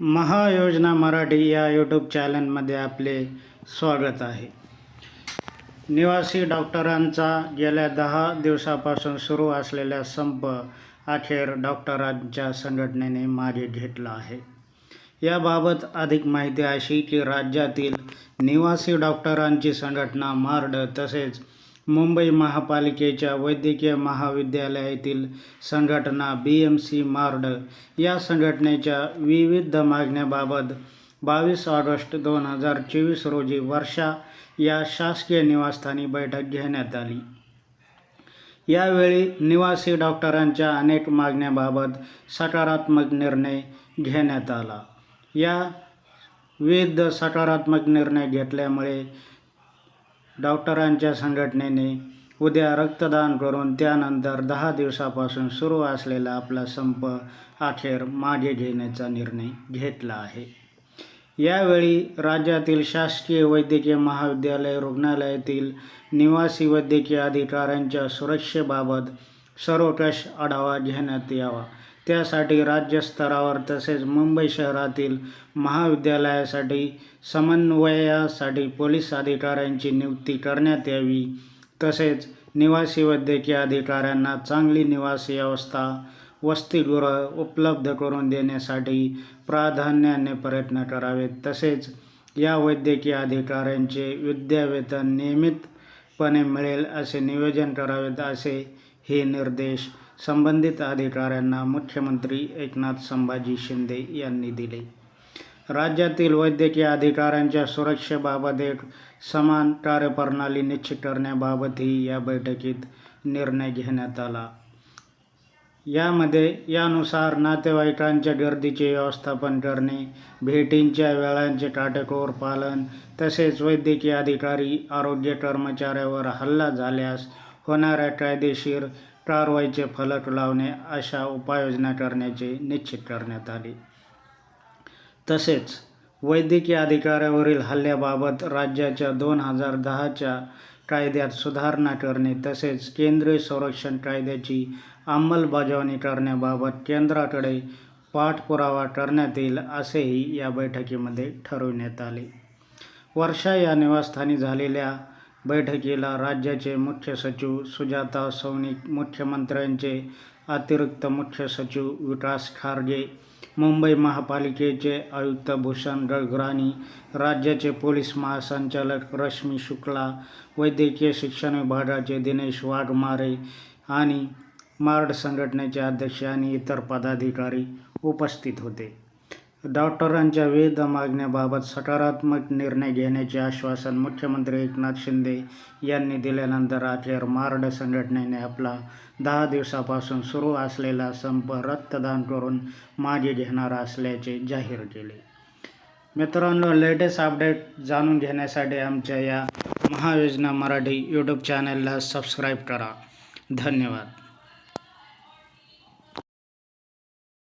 महायोजना मराठी या यूट्यूब चॅनलमध्ये आपले स्वागत आहे. निवासी डॉक्टरांचा गेल्या दहा दिवसापासून सुरू असलेला संप अखेर डॉक्टरांच्या संघटनेने मागे घेतला आहे. याबाबत अधिक माहिती अशी की राज्यातील निवासी डॉक्टरांची संघटना मार्ड तसेच मुंबई महापालिकेच्या वैद्यकीय महाविद्यालयातील संघटना बी एम सी मार्ड या संघटनेच्या विविध मागण्याबाबत बावीस ऑगस्ट दोन हजार चोवीस रोजी वर्षा या शासकीय निवासस्थानी बैठक घेण्यात आली. यावेळी निवासी डॉक्टरांच्या अनेक मागण्याबाबत सकारात्मक निर्णय घेण्यात आला. या विविध सकारात्मक निर्णय घेतल्यामुळे डॉक्टरांच्या संघटनेने उद्या रक्तदान करून त्यानंतर दहा दिवसापासून सुरू असलेला आपला संप अखेर मागे घेण्याचा निर्णय घेतला आहे. यावेळी राज्यातील शासकीय वैद्यकीय महाविद्यालय रुग्णालयातील निवासी वैद्यकीय अधिकाऱ्यांच्या सुरक्षेबाबत सर्वकष आढावा घेण्यात यावा. त्यासाठी राज्यस्तरावर तसेच मुंबई शहरातील महाविद्यालयासाठी समन्वयासाठी पोलीस अधिकाऱ्यांची नियुक्ती करण्यात यावी. तसेच निवासी वैद्यकीय अधिकाऱ्यांना चांगली निवासी व्यवस्था वसतिगृह उपलब्ध करून देण्यासाठी प्राधान्याने प्रयत्न करावेत. तसेच या वैद्यकीय अधिकाऱ्यांचे विद्यावेतन नियमितपणे मिळेल असे नियोजन करावेत असे हे निर्देश संबंधित अधिकाऱ्यांना मुख्यमंत्री एकनाथ संभाजी शिंदे यांनी दिले. राज्यातील वैद्यकीय अधिकाऱ्यांच्या सुरक्षेबाबत एक समान कार्यप्रणाली निश्चित करण्याबाबतही या बैठकीत निर्णय घेण्यात आला. यामध्ये यानुसार नातेवाईकांच्या गर्दीचे व्यवस्थापन करणे भेटींच्या वेळांचे काटेकोर पालन तसेच वैद्यकीय अधिकारी आरोग्य कर्मचाऱ्यावर हल्ला झाल्यास होणाऱ्या कायदेशीर कारवाईचे फलक लावणे अशा उपाययोजना करण्याचे निश्चित करण्यात आले. तसेच वैद्यकीय अधिकाऱ्यावरील हल्ल्याबाबत राज्याच्या दोन हजार दहाच्या कायद्यात सुधारणा करणे तसेच केंद्रीय संरक्षण कायद्याची अंमलबजावणी करण्याबाबत केंद्राकडे पाठपुरावा करण्यात येईल असेही या बैठकीमध्ये ठरविण्यात आले. वर्षा या निवासस्थानी झालेल्या बैठकीला राज्याचे मुख्य सचिव सुजाता सौनिक मुख्यमंत्र्यांचे अतिरिक्त मुख्य सचिव विकास खारगे मुंबई महापालिकेचे आयुक्त भूषण गगराणी राज्याचे पोलीस महासंचालक रश्मी शुक्ला वैद्यकीय शिक्षण विभागाचे दिनेश वाघमारे आणि मार्ड संघटनेचे अध्यक्ष आणि इतर पदाधिकारी उपस्थित होते. डॉक्टरांच्या विविध मागण्याबाबत सकारात्मक निर्णय घेण्याचे आश्वासन मुख्यमंत्री एकनाथ शिंदे यांनी दिल्यानंतर अखेर मार्ड संघटनेने आपला दहा दिवसापासून सुरू असलेला संप रक्तदान करून मागे घेणार असल्याचे जाहीर केले. मित्रांनो लेटेस्ट अपडेट जाणून घेण्यासाठी आमच्या या महायोजना मराठी यूट्यूब चॅनलला सबस्क्राईब करा. धन्यवाद.